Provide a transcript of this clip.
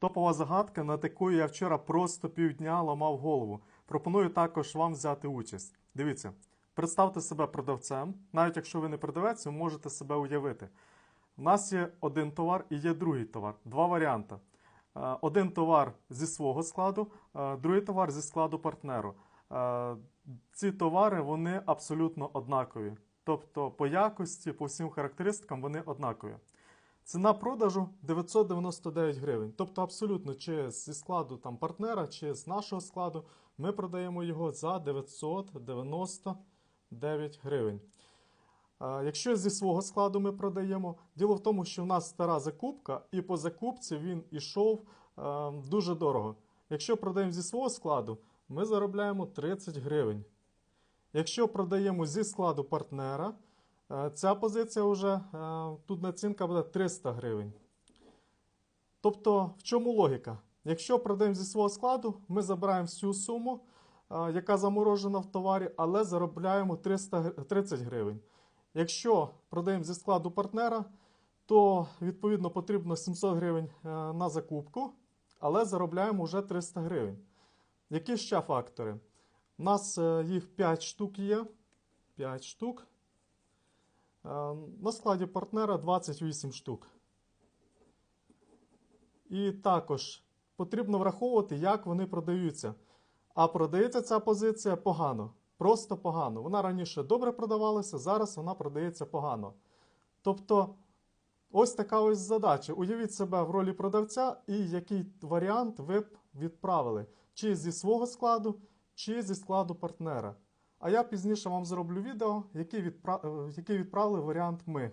Топова загадка, над якою я вчора просто півдня ламав голову. Пропоную також вам взяти участь. Дивіться, представте себе продавцем. Навіть якщо ви не продавець, ви можете себе уявити. У нас є один товар і є другий товар. Два варіанти. Е, Один товар зі свого складу, е, другий товар зі складу партнеру. Е, Ці товари вони абсолютно однакові. Тобто по якості, по всім характеристикам вони однакові. Ціна продажу 999 гривень. Тобто, абсолютно, чи зі складу там, партнера, чи з нашого складу, ми продаємо його за 999 гривень. Якщо зі свого складу ми продаємо, діло в тому, що в нас стара закупка, і по закупці він ішов е, дуже дорого. Якщо продаємо зі свого складу, ми заробляємо 30 гривень. Якщо продаємо зі складу партнера, ця позиція вже е, тут націнка буде 300 гривень. Тобто, в чому логіка? Якщо продаємо зі свого складу, ми забираємо всю суму, е, яка заморожена в товарі, але заробляємо 300, гр- 30 гривень. Якщо продаємо зі складу партнера, то відповідно потрібно 700 гривень е, на закупку, але заробляємо вже 300 гривень. Які ще фактори? У нас е, їх 5 штук є. 5 штук. Е, На складі партнера 28 штук. І також потрібно враховувати, як вони продаються. А продається ця позиція погано. Просто погано. Вона раніше добре продавалася, зараз вона продається погано. Тобто, ось така ось задача. Уявіть себе в ролі продавця і який варіант ви б відправили. Чи зі свого складу, чи зі складу партнера. А я пізніше вам зроблю відео, яке відпра... відправили варіант ми.